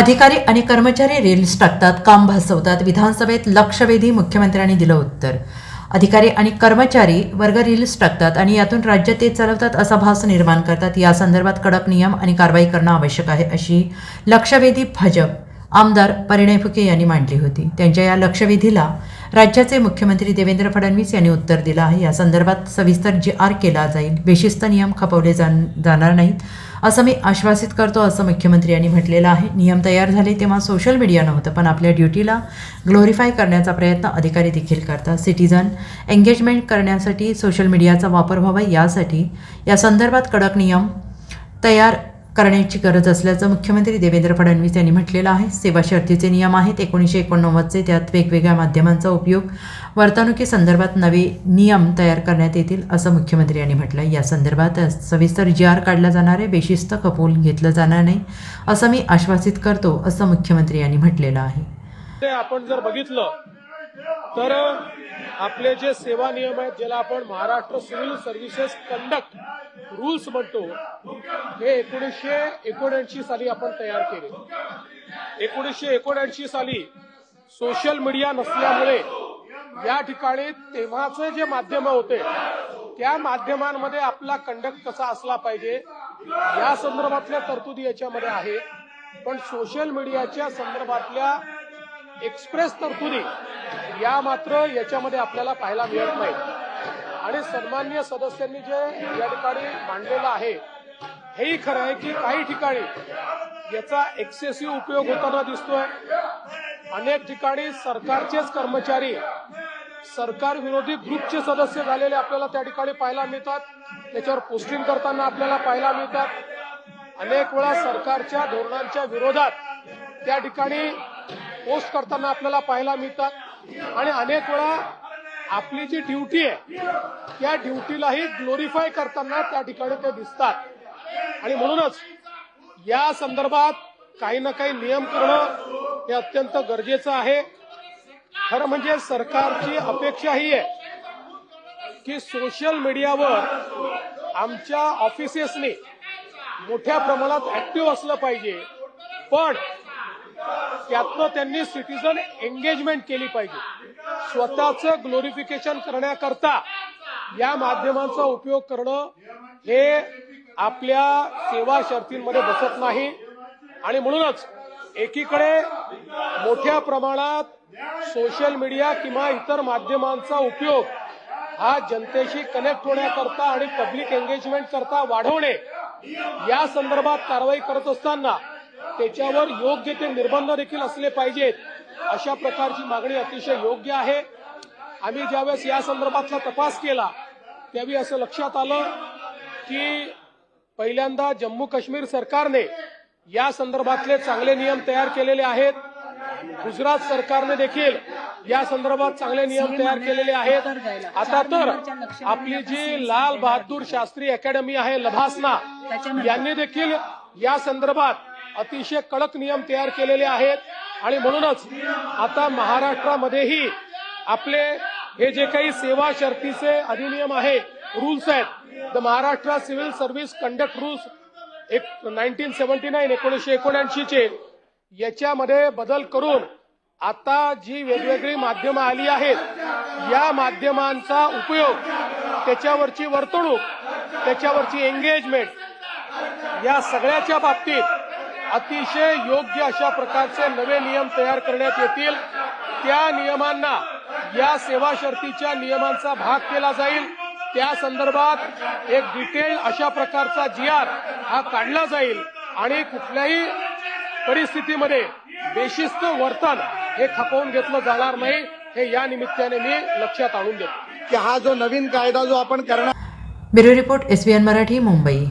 अधिकारी आणि कर्मचारी रील्स टाकतात काम भासवतात. विधानसभेत लक्षवेधी मुख्यमंत्र्यांनी दिलं उत्तर. अधिकारी आणि कर्मचारी वर्ग रील्स टाकतात आणि यातून राज्य ते चालवतात असा भास निर्माण करतात. या संदर्भात कडक नियम आणि कारवाई करणं आवश्यक आहे अशी लक्षवेधी भाजप आमदार परिणय फुके यांनी मांडली होती. त्यांच्या या लक्षवेधीला राज्याचे मुख्यमंत्री देवेंद्र फडणवीस यांनी उत्तर दिलं आहे. या संदर्भात सविस्तर जी आर केला जाईल बेशिस्त नियम खपवले जाणार नाहीत. असं मी आश्वासित करतो असं मुख्यमंत्री यांनी म्हटलेलं आहे. नियम तयार झाले तेव्हा सोशल मीडिया नव्हतं पण आपल्या ड्युटीला ग्लोरीफाय करण्याचा प्रयत्न अधिकारी देखील करतात. सिटीजन एंगेजमेंट करण्यासाठी सोशल मीडियाचा वापर व्हावा यासाठी या संदर्भात कडक नियम तयार करण्याची गरज असल्याचं मुख्यमंत्री देवेंद्र फडणवीस यांनी म्हटलेलं आहे. सेवा शर्तीचे नियम आहेत. एकोणीसशे एकोणनव्वदचे त्यात वेगवेगळ्या माध्यमांचा उपयोग वर्तणुकीसंदर्भात नवे नियम तयार करण्यात येतील असं मुख्यमंत्री यांनी म्हटलं या संदर्भात सविस्तर जी आर काढला जाणार आहे. बेशिस्त कपूल घेतलं जाणार नाही असं मी आश्वासित करतो असं मुख्यमंत्री यांनी म्हटलेलं आहे. आपण जर बघितलं तर आपले जे सेवा नियम आहेत ज्याला आपण Maharashtra civil services conduct rules म्हणतो हे एकोणीसशे एकोणऐंशी साली आपण तयार केले. एकोणीसशे एकोणऐंशी साली सोशल मीडिया नसल्यामुळे या ठिकाणी तेव्हाचे जे माध्यम होते त्या माध्यमांमध्ये आपला कंडक्ट कसा असला पाहिजे या संदर्भातल्या तरतुदी याच्यामध्ये आहे. पण सोशल मीडियाच्या संदर्भातल्या एक्सप्रेस तरतुदी या मात्र याच्यामध्ये आपल्याला पाहायला मिळत नाही. आणि सन्मान्य सदस्यांनी जे या ठिकाणी मांडलेलं आहे हेही खरं आहे की काही ठिकाणी याचा एक्सेसिव्ह उपयोग होताना दिसतोय. अनेक ठिकाणी सरकारचेच कर्मचारी सरकार विरोधी ग्रुपचे सदस्य झालेले आपल्याला त्या ठिकाणी पाहायला मिळतात. त्याच्यावर पोस्टिंग करताना आपल्याला पाहायला मिळतात. अनेक वेळा सरकारच्या धोरणांच्या विरोधात त्या ठिकाणी पोस्ट करताना आपल्याला पाहायला मिळतात. आणि अनेक वेळा आपली जी ड्युटी आहे त्या ड्युटीलाही ग्लोरीफाय करताना त्या ठिकाणी ते दिसतात. आणि म्हणूनच या संदर्भात काही ना काही नियम करणं हे अत्यंत गरजेचं आहे. खरं म्हणजे सरकारची अपेक्षा ही आहे की सोशल मीडियावर आमच्या ऑफिसेसनी मोठ्या प्रमाणात ऍक्टिव्ह असलं पाहिजे. पण त्यातनं त्यांनी सिटीजन एंगेजमेंट केली पाहिजे. स्वतःचं ग्लोरिफिकेशन करण्याकरता या माध्यमांचा उपयोग करणं हे आपल्या सेवा शर्तींमध्ये बसत नाही. आणि म्हणूनच एकीकडे मोठ्या प्रमाणात सोशल मीडिया किंवा इतर माध्यमांचा उपयोग हा जनतेशी कनेक्ट होण्याकरता आणि पब्लिक एंगेजमेंट करता वाढवणे या संदर्भात कारवाई करत असताना त्याच्यावर योग्य ते निर्बंध देखील असले पाहिजेत. अशा प्रकारची मागणी अतिशय योग्य आहे. आम्ही ज्यावेळेस या संदर्भातला तपास केला त्यावेळी असं लक्षात आलं की पहिल्यांदा जम्मू काश्मीर सरकारने या संदर्भातले चांगले नियम तयार केलेले आहेत. गुजरात सरकारने देखील या संदर्भात चांगले नियम तयार केलेले आहेत. आता तर आपली जी लाल बहादूर शास्त्री अकॅडमी आहे लभासना यांनी देखील या संदर्भात अतिशय कडक नियम तयार केलेले आहेत. आणि म्हणूनच आता महाराष्ट्रामध्येही आपले हे जे काही सेवा शर्तीचे अधिनियम आहे रूल्स आहेत. The Maharashtra civil service conduct rules एक नाईन्टीन सेव्हन्टी नाईन एकोणीसशे एकोणऐंशीचे याच्यामध्ये बदल करून आता जी वेगवेगळी माध्यमं आली आहेत या माध्यमांचा उपयोग त्याच्यावरची वर्तणूक त्याच्यावरची एंगेजमेंट या सगळ्याच्या बाबतीत अतिशय योग्य अशा प्रकारचे नवे नियम तयार करण्यात येतील. त्या नियमांना या सेवा शर्तीच्या नियमांचा भाग केला जाईल. त्या संदर्भात एक डिटेल अशा प्रकारचा जी आर हा काढला जाईल. आणि कुठल्याही परिस्थितीमध्ये बेशिस्त वर्तन हे खपवून घेतलं जाणार नाही. हे या निमित्ताने मी लक्षात आणून देतो. की हा जो नवीन कायदा जो आपण करणार bureau report SBN Marathi Mumbai.